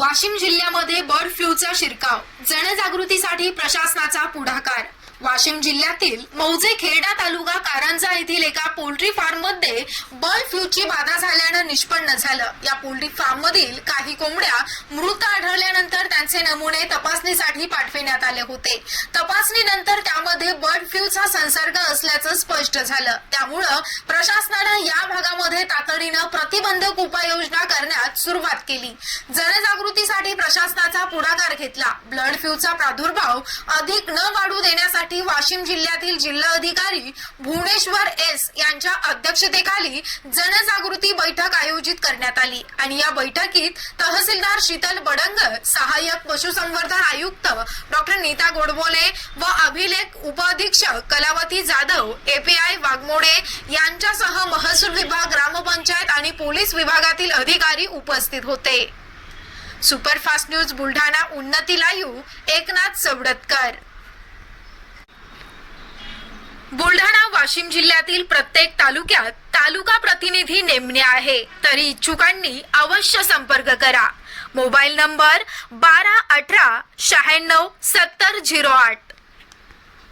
वाशिम जिल्ह्यामध्ये बर्ड फ्लूचा शिरकाव. जनजागृतीसाठी प्रशासनाचा पुढाकार. वाशिम जिल्ह्यातील मौजे खेरडा तालुका कारंजा येथील एका पोल्ट्री फार्ममध्ये बर्ड फ्लूची बाधा झाल्यानं निष्पन्न झालं. या पोल्ट्री फार्म मधील काही कोंबड्या मृत आढळल्यानंतर त्यांचे नमुने तपासणीसाठी पाठविण्यात आले होते. तपासणीनंतर त्यामध्ये बर्ड फ्लूचा संसर्ग असल्याचं स्पष्ट झालं. त्यामुळं प्रशासनानं या भागामध्ये तातडीनं प्रतिबंधक उपाययोजना करण्यात सुरुवात केली. जनजागृतीसाठी प्रशासनाचा पुढाकार घेतला. ब्लड फ्लूचा प्रादुर्भाव अधिक न वाढू देण्यासाठी वाशिम जिल्ह्यातील जिल्हा अधिकारी भुवनेश्वर एस यांच्या अध्यक्षतेखाली जनजागृती बैठक आयोजित करण्यात आली. आणि या बैठकीत तहसीलदार शीतल बडंगर सहाय्यक पशुसंवर्धन आयुक्त डॉक्टर नीता गोडबोले व अभिलेख उपअधीक्षक कलावती जाधव एपीआय वाघमोडे यांच्यासह महसूल विभाग ग्रामपंचायत पोलीस विभागातील अधिकारी उपस्थित होते. Superfast news Buldhana Unnati live Eknath Savadatkar. Buldhana Washim जिल्ह्यातील प्रत्येक तालुक्यात तालुका प्रतिनिधी नेमणे आहे. तरी इच्छुकांनी अवश्य संपर्क करा. मोबाईल नंबर बारा अठरा शहाण्णव सत्तर झिरो आठ.